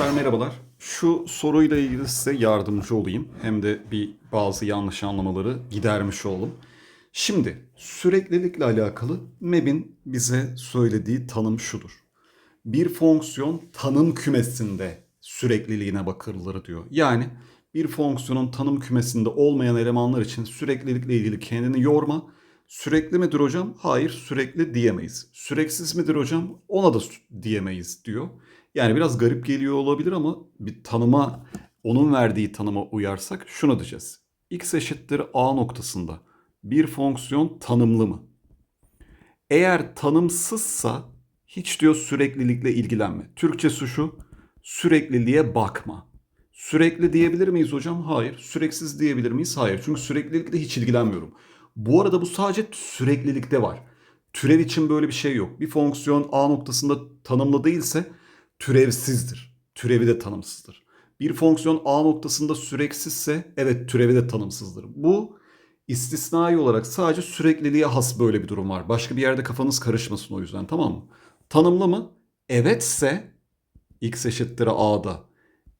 Merhabalar. Şu soruyla ilgili size yardımcı olayım. Hem de bir bazı yanlış anlamaları gidermiş olalım. Şimdi süreklilikle alakalı MEB'in bize söylediği tanım şudur. Bir fonksiyon tanım kümesinde sürekliliğine bakılır diyor. Yani bir fonksiyonun tanım kümesinde olmayan elemanlar için süreklilikle ilgili kendini yorma. Sürekli midir hocam? Hayır sürekli diyemeyiz. Süreksiz midir hocam? Ona da diyemeyiz diyor. Yani biraz garip geliyor olabilir ama bir tanıma, onun verdiği tanıma uyarsak şunu diyeceğiz. x eşittir a noktasında bir fonksiyon tanımlı mı? Eğer tanımsızsa hiç diyor süreklilikle ilgilenme. Türkçesi şu, sürekliliğe bakma. Sürekli diyebilir miyiz hocam? Hayır. Süreksiz diyebilir miyiz? Hayır. Çünkü süreklilikle hiç ilgilenmiyorum. Bu arada bu sadece süreklilikte var. Türev için böyle bir şey yok. Bir fonksiyon a noktasında tanımlı değilse türevsizdir. Türevi de tanımsızdır. Bir fonksiyon a noktasında süreksizse evet türevi de tanımsızdır. Bu istisnai olarak sadece sürekliliğe has böyle bir durum var. Başka bir yerde kafanız karışmasın o yüzden tamam mı? Tanımlı mı? Evetse x eşittir a'da.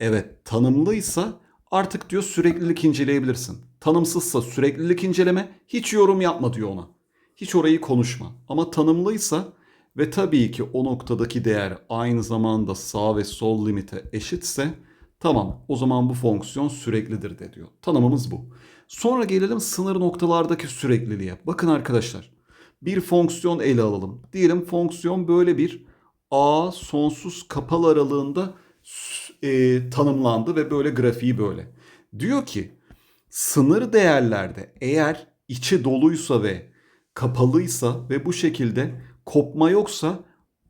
Evet tanımlıysa artık diyor süreklilik inceleyebilirsin. Tanımsızsa süreklilik inceleme hiç yorum yapma diyor ona. Hiç orayı konuşma. Ama tanımlıysa ve tabii ki o noktadaki değer aynı zamanda sağ ve sol limite eşitse tamam o zaman bu fonksiyon süreklidir de diyor. Tanımımız bu. Sonra gelelim sınır noktalardaki sürekliliğe. Bakın arkadaşlar bir fonksiyon ele alalım. Diyelim fonksiyon böyle bir a sonsuz kapalı aralığında e, tanımlandı ve böyle grafiği böyle. Diyor ki sınır değerlerde eğer içi doluysa ve kapalıysa ve bu şekilde kopma yoksa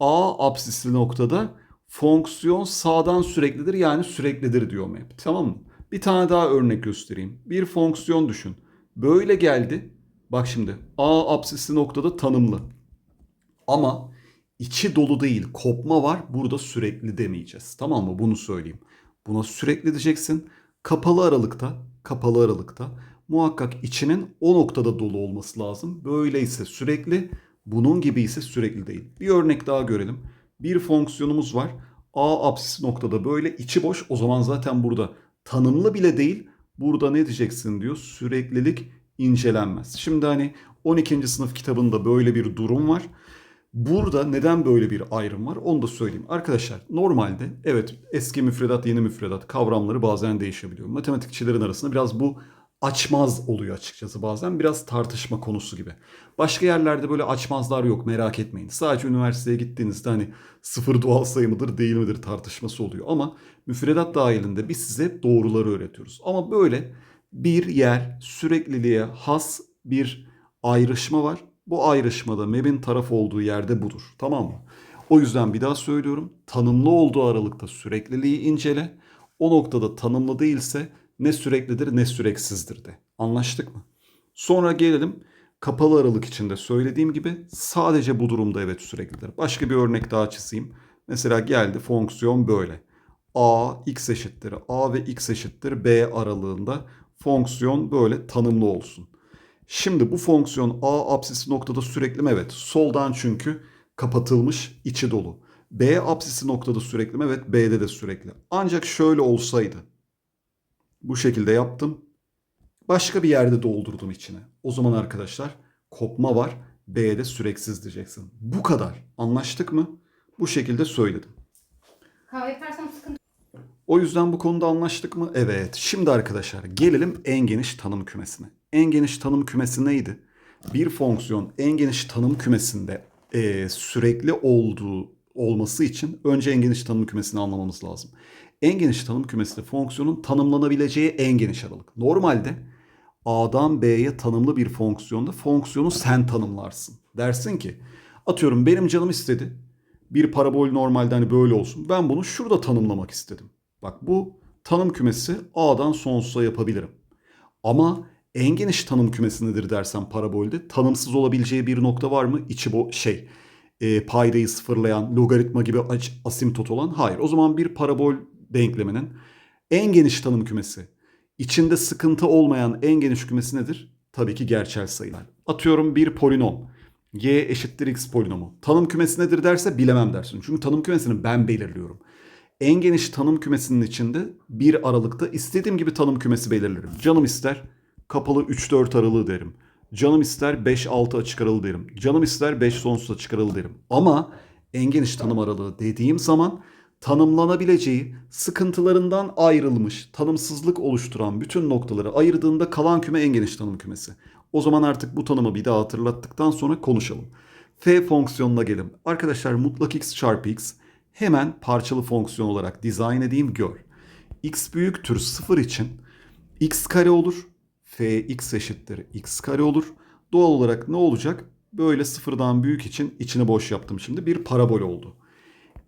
a apsisli noktada fonksiyon sağdan süreklidir yani süreklidir diyor map. Tamam mı? Bir tane daha örnek göstereyim. Bir fonksiyon düşün. Böyle geldi. Bak şimdi a apsisli noktada tanımlı. Ama içi dolu değil kopma var burada sürekli demeyeceğiz. Tamam mı? Bunu söyleyeyim. Buna sürekli diyeceksin. Kapalı aralıkta, kapalı aralıkta muhakkak içinin o noktada dolu olması lazım. Böyleyse sürekli, bunun gibi ise sürekli değil. Bir örnek daha görelim. Bir fonksiyonumuz var. A apsis noktada böyle içi boş. O zaman zaten burada tanımlı bile değil. Burada ne diyeceksin diyor. Süreklilik incelenmez. Şimdi hani 12. sınıf kitabında böyle bir durum var. Burada neden böyle bir ayrım var onu da söyleyeyim. Arkadaşlar normalde evet eski müfredat yeni müfredat kavramları bazen değişebiliyor. Matematikçilerin arasında biraz bu açmaz oluyor açıkçası bazen. Biraz tartışma konusu gibi. Başka yerlerde böyle açmazlar yok merak etmeyin. Sadece üniversiteye gittiğinizde hani sıfır doğal sayı mıdır değil midir tartışması oluyor. Ama müfredat dahilinde biz size doğruları öğretiyoruz. Ama böyle bir yer sürekliliğe has bir ayrışma var. Bu ayrışmada MEB'in taraf olduğu yerde budur. Tamam mı? O yüzden bir daha söylüyorum. Tanımlı olduğu aralıkta sürekliliği incele. O noktada tanımlı değilse ne süreklidir ne süreksizdir de. Anlaştık mı? Sonra gelelim kapalı aralık içinde söylediğim gibi sadece bu durumda evet süreklidir. Başka bir örnek daha çizeyim. Mesela geldi fonksiyon böyle. a x eşittir a ve x eşittir b aralığında fonksiyon böyle tanımlı olsun. Şimdi bu fonksiyon a apsisi noktada sürekli mi? Evet. Soldan çünkü kapatılmış içi dolu. B apsisi noktada sürekli mi? Evet. B'de de sürekli. Ancak şöyle olsaydı. Bu şekilde yaptım. Başka bir yerde doldurdum içine. O zaman arkadaşlar kopma var. B'de süreksiz diyeceksin. Bu kadar. Anlaştık mı? Bu şekilde söyledim. Kahve yaparsam sıkıntı. O yüzden bu konuda anlaştık mı? Evet. Şimdi arkadaşlar gelelim en geniş tanım kümesine. En geniş tanım kümesi neydi? Bir fonksiyon en geniş tanım kümesinde eee, sürekli olduğu olması için önce en geniş tanım kümesini anlamamız lazım. En geniş tanım kümesi fonksiyonun tanımlanabileceği en geniş aralık. Normalde A'dan B'ye tanımlı bir fonksiyonda fonksiyonu sen tanımlarsın. Dersin ki atıyorum benim canım istedi. Bir parabol normalde hani böyle olsun. Ben bunu şurada tanımlamak istedim. Bak bu tanım kümesi A'dan sonsuza yapabilirim. Ama en geniş tanım kümesi nedir dersen parabolde tanımsız olabileceği bir nokta var mı? İçi bu şey e, paydayı sıfırlayan logaritma gibi asimtot olan hayır. O zaman bir parabol denkleminin en geniş tanım kümesi içinde sıkıntı olmayan en geniş kümesi nedir? Tabii ki gerçel sayılar. Atıyorum bir polinom. Y eşittir x polinomu. Tanım kümesi nedir derse bilemem dersin. Çünkü tanım kümesini ben belirliyorum. En geniş tanım kümesinin içinde bir aralıkta istediğim gibi tanım kümesi belirlerim. Canım ister kapalı 3-4 aralığı derim. Canım ister 5-6 açık aralığı derim. Canım ister 5 sonsuz açık aralığı derim. Ama en geniş tanım aralığı dediğim zaman tanımlanabileceği sıkıntılarından ayrılmış, tanımsızlık oluşturan bütün noktaları ayırdığında kalan küme en geniş tanım kümesi. O zaman artık bu tanımı bir daha hatırlattıktan sonra konuşalım. F fonksiyonuna gelin. Arkadaşlar mutlak x çarpı x hemen parçalı fonksiyon olarak dizayn edeyim gör. x büyüktür 0 için x kare olur. fx eşittir x kare olur. Doğal olarak ne olacak? Böyle sıfırdan büyük için içini boş yaptım şimdi. Bir parabol oldu.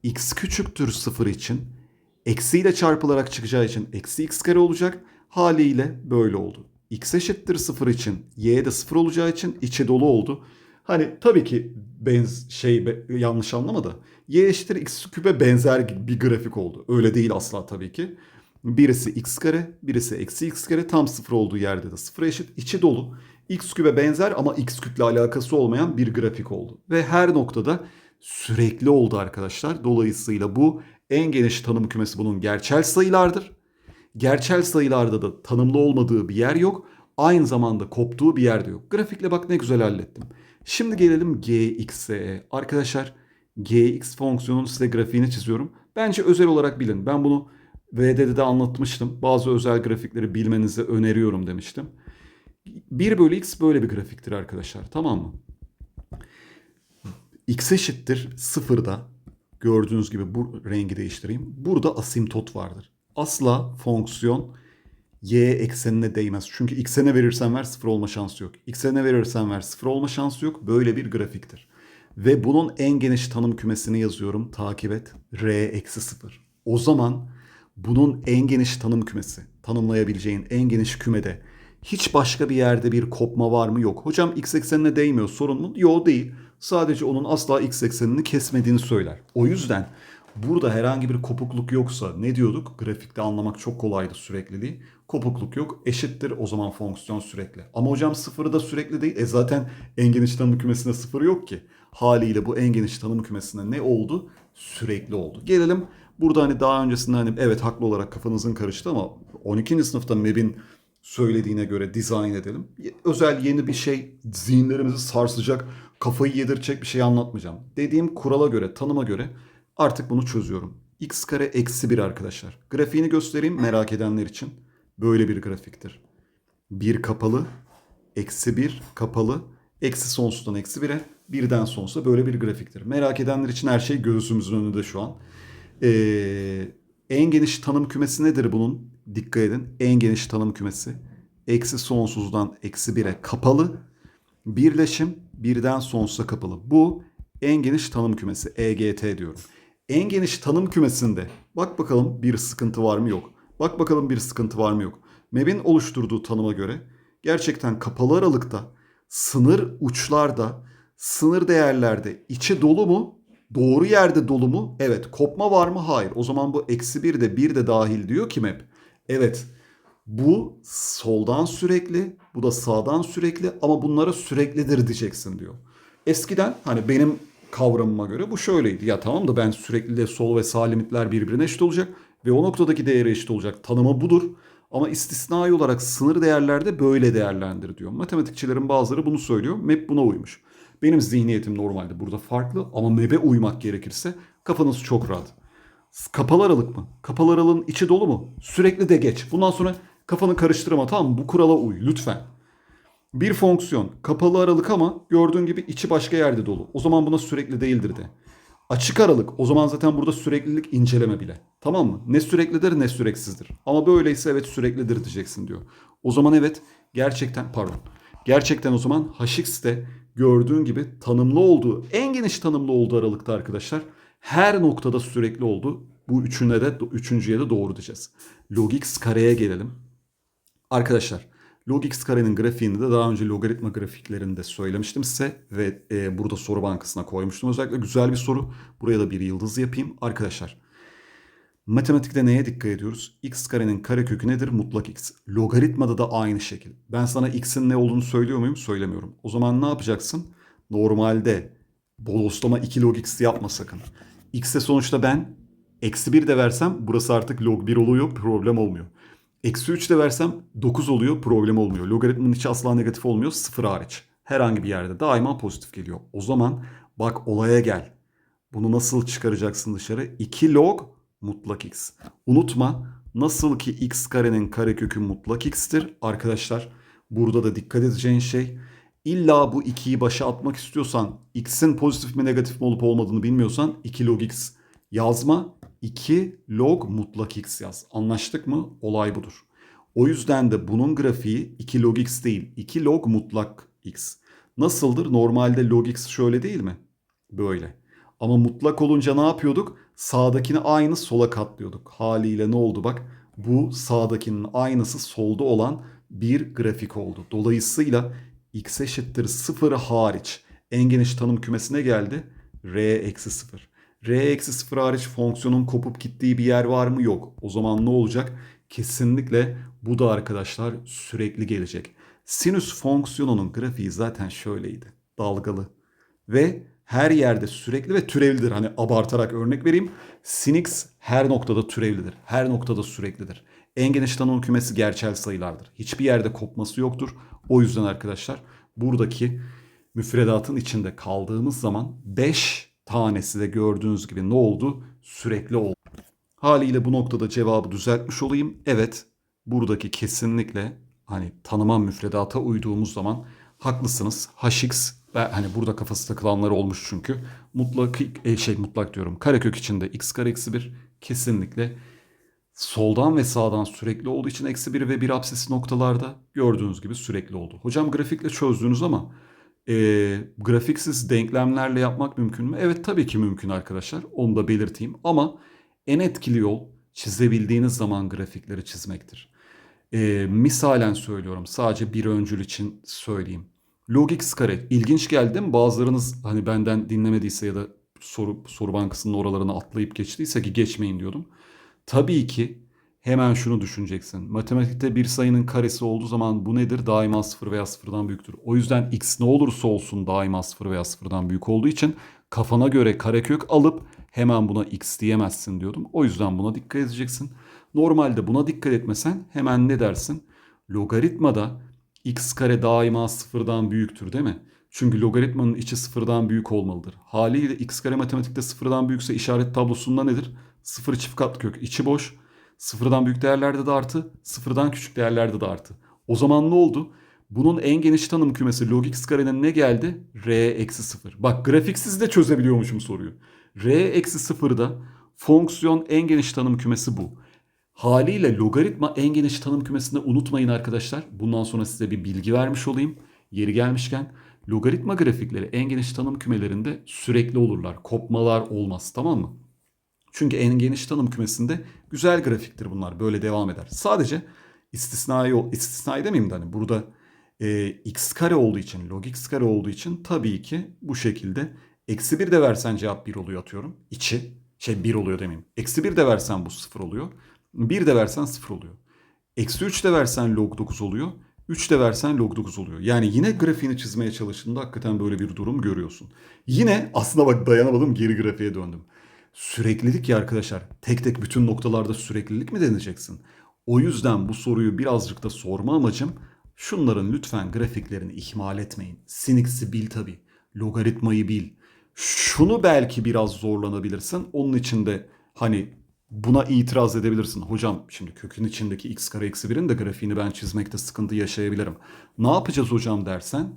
X küçüktür 0 için eksiyle çarpılarak çıkacağı için eksi x kare olacak. Haliyle böyle oldu. x eşittir 0 için y de 0 olacağı için içi dolu oldu. Hani tabii ki benz şey be- yanlış anlama da y eşittir x küpe benzer bir grafik oldu. Öyle değil asla tabii ki. Birisi x kare, birisi eksi x kare tam sıfır olduğu yerde de sıfıra eşit. içi dolu. x küpe benzer ama x kütle alakası olmayan bir grafik oldu. Ve her noktada sürekli oldu arkadaşlar. Dolayısıyla bu en geniş tanım kümesi bunun gerçel sayılardır. Gerçel sayılarda da tanımlı olmadığı bir yer yok. Aynı zamanda koptuğu bir yer de yok. Grafikle bak ne güzel hallettim. Şimdi gelelim gx'e. Arkadaşlar gx fonksiyonunun size grafiğini çiziyorum. Bence özel olarak bilin. Ben bunu VD'de de anlatmıştım. Bazı özel grafikleri bilmenizi öneriyorum demiştim. 1 bölü x böyle bir grafiktir arkadaşlar. Tamam mı? X eşittir sıfırda gördüğünüz gibi bu rengi değiştireyim. Burada asimtot vardır. Asla fonksiyon y eksenine değmez. Çünkü x'e ne verirsen ver sıfır olma şansı yok. X'e ne verirsen ver sıfır olma şansı yok. Böyle bir grafiktir. Ve bunun en geniş tanım kümesini yazıyorum. Takip et. R eksi sıfır. O zaman bunun en geniş tanım kümesi, tanımlayabileceğin en geniş kümede hiç başka bir yerde bir kopma var mı? Yok. Hocam x eksenine değmiyor sorun mu? Yok değil. Sadece onun asla x eksenini kesmediğini söyler. O yüzden burada herhangi bir kopukluk yoksa ne diyorduk? Grafikte anlamak çok kolaydı sürekliliği. Kopukluk yok. Eşittir o zaman fonksiyon sürekli. Ama hocam sıfırı da sürekli değil. E zaten en geniş tanım kümesinde sıfır yok ki. Haliyle bu en geniş tanım kümesinde ne oldu? Sürekli oldu. Gelelim burada hani daha öncesinde hani evet haklı olarak kafanızın karıştı ama 12. sınıfta MEB'in söylediğine göre dizayn edelim. Özel yeni bir şey zihinlerimizi sarsacak, kafayı yedirecek bir şey anlatmayacağım. Dediğim kurala göre, tanıma göre artık bunu çözüyorum. x kare eksi 1 arkadaşlar. Grafiğini göstereyim merak edenler için. Böyle bir grafiktir. 1 kapalı, eksi 1 kapalı, eksi sonsuzdan eksi 1'e, birden sonsuza böyle bir grafiktir. Merak edenler için her şey gözümüzün önünde şu an. Ee, en geniş tanım kümesi nedir bunun? Dikkat edin. En geniş tanım kümesi. Eksi sonsuzdan eksi 1'e kapalı. Birleşim birden sonsuza kapalı. Bu en geniş tanım kümesi. EGT diyorum. En geniş tanım kümesinde bak bakalım bir sıkıntı var mı yok. Bak bakalım bir sıkıntı var mı yok. MEB'in oluşturduğu tanıma göre gerçekten kapalı aralıkta sınır uçlarda sınır değerlerde içi dolu mu? Doğru yerde dolu mu? Evet. Kopma var mı? Hayır. O zaman bu eksi bir de bir de dahil diyor ki map. Evet. Bu soldan sürekli, bu da sağdan sürekli ama bunlara süreklidir diyeceksin diyor. Eskiden hani benim kavramıma göre bu şöyleydi. Ya tamam da ben sürekli de sol ve sağ limitler birbirine eşit olacak ve o noktadaki değeri eşit olacak. Tanımı budur. Ama istisnai olarak sınır değerlerde böyle değerlendir diyor. Matematikçilerin bazıları bunu söylüyor. Map buna uymuş. Benim zihniyetim normalde burada farklı ama map'e uymak gerekirse kafanız çok rahat. Kapalı aralık mı? Kapalı aralığın içi dolu mu? Sürekli de geç. Bundan sonra kafanı karıştırma tamam mı? Bu kurala uy lütfen. Bir fonksiyon kapalı aralık ama gördüğün gibi içi başka yerde dolu. O zaman buna sürekli değildir de. Açık aralık o zaman zaten burada süreklilik inceleme bile. Tamam mı? Ne süreklidir ne süreksizdir. Ama böyleyse evet süreklidir diyeceksin diyor. O zaman evet gerçekten pardon. Gerçekten o zaman HX'de gördüğün gibi tanımlı olduğu en geniş tanımlı olduğu aralıkta arkadaşlar her noktada sürekli oldu. Bu üçüne de üçüncüye de doğru diyeceğiz. Log kareye gelelim. Arkadaşlar log x karenin grafiğini de daha önce logaritma grafiklerinde söylemiştim size ve e, burada soru bankasına koymuştum. Özellikle güzel bir soru. Buraya da bir yıldız yapayım. Arkadaşlar matematikte neye dikkat ediyoruz? x karenin karekökü nedir? Mutlak x. Logaritmada da aynı şekil. Ben sana x'in ne olduğunu söylüyor muyum? Söylemiyorum. O zaman ne yapacaksın? Normalde bodoslama 2 log x yapma sakın. X'e sonuçta ben Eksi 1 de versem burası artık log 1 oluyor problem olmuyor. Eksi 3 de versem 9 oluyor problem olmuyor. Logaritmanın içi asla negatif olmuyor sıfır hariç. Herhangi bir yerde daima pozitif geliyor. O zaman bak olaya gel. Bunu nasıl çıkaracaksın dışarı? 2 log mutlak x. Unutma nasıl ki x karenin karekökü mutlak x'tir. Arkadaşlar burada da dikkat edeceğin şey illa bu 2'yi başa atmak istiyorsan x'in pozitif mi negatif mi olup olmadığını bilmiyorsan 2 log x yazma 2 log mutlak x yaz. Anlaştık mı? Olay budur. O yüzden de bunun grafiği 2 log x değil 2 log mutlak x. Nasıldır? Normalde log x şöyle değil mi? Böyle. Ama mutlak olunca ne yapıyorduk? Sağdakini aynı sola katlıyorduk. Haliyle ne oldu bak? Bu sağdakinin aynısı solda olan bir grafik oldu. Dolayısıyla x eşittir 0 hariç en geniş tanım kümesine geldi. r eksi 0. r eksi 0 hariç fonksiyonun kopup gittiği bir yer var mı? Yok. O zaman ne olacak? Kesinlikle bu da arkadaşlar sürekli gelecek. Sinüs fonksiyonunun grafiği zaten şöyleydi. Dalgalı. Ve her yerde sürekli ve türevlidir. Hani abartarak örnek vereyim. Sin x her noktada türevlidir. Her noktada süreklidir. En geniş tanım kümesi gerçel sayılardır. Hiçbir yerde kopması yoktur. O yüzden arkadaşlar buradaki müfredatın içinde kaldığımız zaman 5 tanesi de gördüğünüz gibi ne oldu? Sürekli oldu. Haliyle bu noktada cevabı düzeltmiş olayım. Evet buradaki kesinlikle hani tanıma müfredata uyduğumuz zaman haklısınız. Hx ben hani burada kafası takılanlar olmuş çünkü. Mutlak e, şey mutlak diyorum. Karekök içinde x kare eksi 1 kesinlikle soldan ve sağdan sürekli olduğu için eksi 1 ve 1 absesi noktalarda gördüğünüz gibi sürekli oldu. Hocam grafikle çözdünüz ama e, grafiksiz denklemlerle yapmak mümkün mü? Evet tabii ki mümkün arkadaşlar. Onu da belirteyim. Ama en etkili yol çizebildiğiniz zaman grafikleri çizmektir. E, misalen söylüyorum. Sadece bir öncül için söyleyeyim. Log x kare ilginç geldi mi? Bazılarınız hani benden dinlemediyse ya da soru, soru bankasının oralarını atlayıp geçtiyse ki geçmeyin diyordum. Tabii ki hemen şunu düşüneceksin. Matematikte bir sayının karesi olduğu zaman bu nedir? Daima sıfır veya sıfırdan büyüktür. O yüzden x ne olursa olsun daima sıfır veya sıfırdan büyük olduğu için kafana göre karekök alıp hemen buna x diyemezsin diyordum. O yüzden buna dikkat edeceksin. Normalde buna dikkat etmesen hemen ne dersin? Logaritmada x kare daima sıfırdan büyüktür değil mi? Çünkü logaritmanın içi sıfırdan büyük olmalıdır. Haliyle x kare matematikte sıfırdan büyükse işaret tablosunda nedir? Sıfır çift katlı kök içi boş. Sıfırdan büyük değerlerde de artı, sıfırdan küçük değerlerde de artı. O zaman ne oldu? Bunun en geniş tanım kümesi log x karenin ne geldi? r eksi 0. Bak grafiksiz de çözebiliyormuşum soruyu. r eksi 0'da fonksiyon en geniş tanım kümesi bu. Haliyle logaritma en geniş tanım kümesini unutmayın arkadaşlar. Bundan sonra size bir bilgi vermiş olayım. Yeri gelmişken logaritma grafikleri en geniş tanım kümelerinde sürekli olurlar. Kopmalar olmaz tamam mı? Çünkü en geniş tanım kümesinde güzel grafiktir bunlar. Böyle devam eder. Sadece istisnai, istisnai demeyeyim de hani burada e, x kare olduğu için, log x kare olduğu için tabii ki bu şekilde eksi 1 de versen cevap 1 oluyor atıyorum. İçi şey 1 oluyor demeyeyim. Eksi 1 de versen bu 0 oluyor. 1 de versen 0 oluyor. Eksi 3 de versen log 9 oluyor. 3 de versen log 9 oluyor. Yani yine grafiğini çizmeye çalıştığında hakikaten böyle bir durum görüyorsun. Yine aslında bak dayanamadım geri grafiğe döndüm. Süreklilik ya arkadaşlar. Tek tek bütün noktalarda süreklilik mi deneyeceksin? O yüzden bu soruyu birazcık da sorma amacım şunların lütfen grafiklerini ihmal etmeyin. Sinix'i bil tabi. Logaritmayı bil. Şunu belki biraz zorlanabilirsin. Onun için de hani buna itiraz edebilirsin. Hocam şimdi kökün içindeki x kare eksi 1'in de grafiğini ben çizmekte sıkıntı yaşayabilirim. Ne yapacağız hocam dersen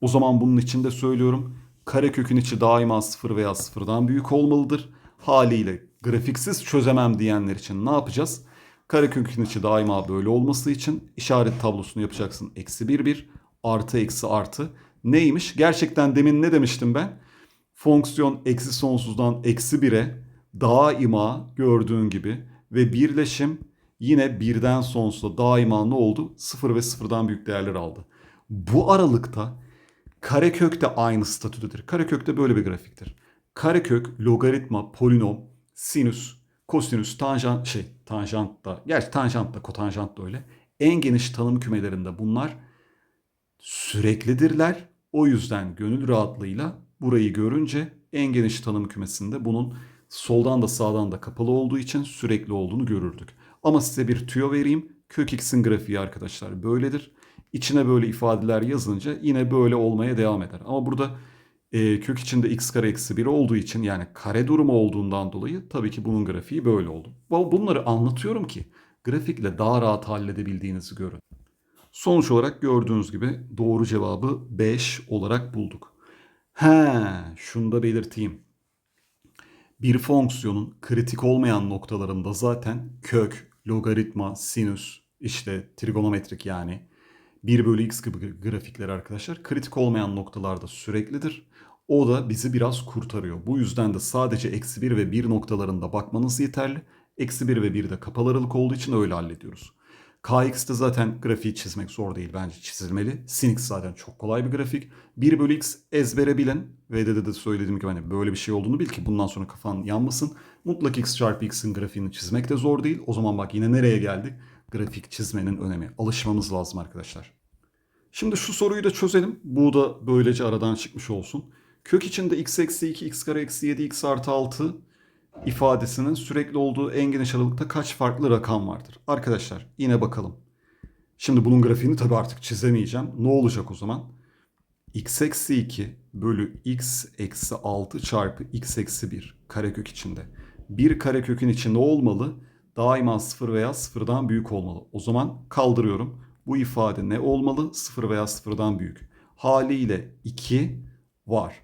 o zaman bunun içinde söylüyorum. Karekökün içi daima sıfır veya sıfırdan büyük olmalıdır. Haliyle grafiksiz çözemem diyenler için ne yapacağız? Karekökün içi daima böyle olması için işaret tablosunu yapacaksın. Eksi 1 1 artı eksi artı. Neymiş? Gerçekten demin ne demiştim ben? Fonksiyon eksi sonsuzdan eksi 1'e daima gördüğün gibi ve birleşim yine birden sonsuza daima ne oldu? Sıfır ve sıfırdan büyük değerler aldı. Bu aralıkta Karekök de aynı statüdedir. Karekök de böyle bir grafiktir. Karekök, logaritma, polinom, sinüs, kosinüs, tanjant, şey tanjant da, gerçi tanjant da, kotanjant da öyle. En geniş tanım kümelerinde bunlar süreklidirler. O yüzden gönül rahatlığıyla burayı görünce en geniş tanım kümesinde bunun soldan da sağdan da kapalı olduğu için sürekli olduğunu görürdük. Ama size bir tüyo vereyim. Kök x'in grafiği arkadaşlar böyledir. İçine böyle ifadeler yazınca yine böyle olmaya devam eder. Ama burada e, kök içinde x kare eksi 1 olduğu için yani kare durumu olduğundan dolayı tabii ki bunun grafiği böyle oldu. Bu- Bunları anlatıyorum ki grafikle daha rahat halledebildiğinizi görün. Sonuç olarak gördüğünüz gibi doğru cevabı 5 olarak bulduk. He, şunu da belirteyim. Bir fonksiyonun kritik olmayan noktalarında zaten kök, logaritma, sinüs, işte trigonometrik yani 1 bölü x gibi grafikler arkadaşlar kritik olmayan noktalarda süreklidir. O da bizi biraz kurtarıyor. Bu yüzden de sadece eksi 1 ve 1 noktalarında bakmanız yeterli. Eksi 1 ve 1 de kapalı aralık olduğu için öyle hallediyoruz. KX'de zaten grafiği çizmek zor değil bence çizilmeli. Sin x zaten çok kolay bir grafik. 1 bölü x ezbere bilin. Ve de, de söylediğim gibi hani böyle bir şey olduğunu bil ki bundan sonra kafan yanmasın. Mutlak x çarpı x'in grafiğini çizmek de zor değil. O zaman bak yine nereye geldik? Grafik çizmenin önemi. Alışmamız lazım arkadaşlar. Şimdi şu soruyu da çözelim. Bu da böylece aradan çıkmış olsun. Kök içinde x eksi 2, x kare eksi 7, x artı 6 ifadesinin sürekli olduğu en geniş aralıkta kaç farklı rakam vardır? Arkadaşlar yine bakalım. Şimdi bunun grafiğini tabii artık çizemeyeceğim. Ne olacak o zaman? x eksi 2 bölü x eksi 6 çarpı x eksi 1 karekök içinde. Bir karekökün içinde olmalı. Daima 0 veya 0'dan büyük olmalı. O zaman kaldırıyorum. Bu ifade ne olmalı? 0 veya 0'dan büyük. Haliyle 2 var.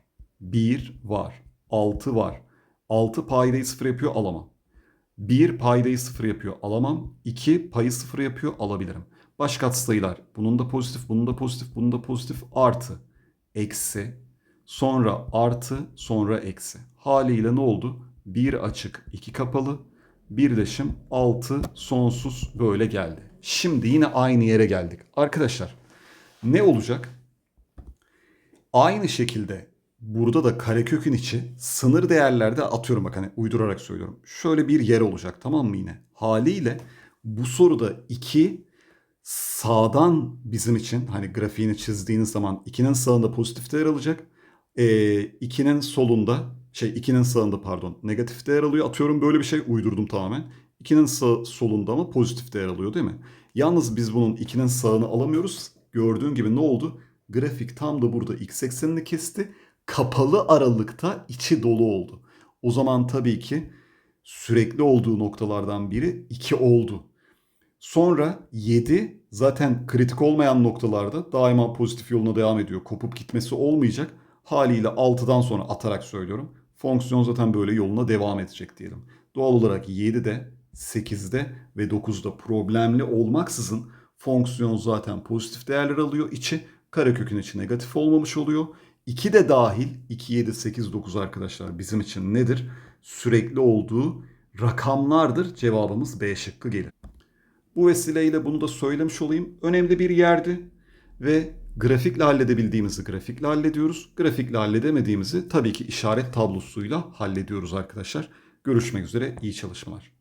1 var. 6 var. 6 paydayı 0 yapıyor alamam. 1 paydayı 0 yapıyor alamam. 2 payı 0 yapıyor alabilirim. Baş katsayılar. Bunun da pozitif, bunun da pozitif, bunun da pozitif. Artı, eksi, sonra artı, sonra eksi. Haliyle ne oldu? 1 açık, 2 kapalı. Birleşim 6 sonsuz böyle geldi. Şimdi yine aynı yere geldik. Arkadaşlar ne olacak? Aynı şekilde burada da karekökün içi sınır değerlerde atıyorum bak hani uydurarak söylüyorum. Şöyle bir yer olacak tamam mı yine? Haliyle bu soruda 2 sağdan bizim için hani grafiğini çizdiğiniz zaman 2'nin sağında pozitif değer alacak. 2'nin solunda şey 2'nin sağında pardon negatif değer alıyor. Atıyorum böyle bir şey uydurdum tamamen. 2'nin sağ, solunda ama pozitif değer alıyor değil mi? Yalnız biz bunun 2'nin sağını alamıyoruz. Gördüğün gibi ne oldu? Grafik tam da burada x eksenini kesti. Kapalı aralıkta içi dolu oldu. O zaman tabii ki sürekli olduğu noktalardan biri 2 oldu. Sonra 7 zaten kritik olmayan noktalarda daima pozitif yoluna devam ediyor. Kopup gitmesi olmayacak. Haliyle 6'dan sonra atarak söylüyorum. Fonksiyon zaten böyle yoluna devam edecek diyelim. Doğal olarak 7'de, 8'de ve 9'da problemli olmaksızın fonksiyon zaten pozitif değerler alıyor. İçi karekökün içi negatif olmamış oluyor. 2 de dahil 2, 7, 8, 9 arkadaşlar bizim için nedir? Sürekli olduğu rakamlardır. Cevabımız B şıkkı gelir. Bu vesileyle bunu da söylemiş olayım. Önemli bir yerdi ve grafikle halledebildiğimizi grafikle hallediyoruz. Grafikle halledemediğimizi tabii ki işaret tablosuyla hallediyoruz arkadaşlar. Görüşmek üzere, iyi çalışmalar.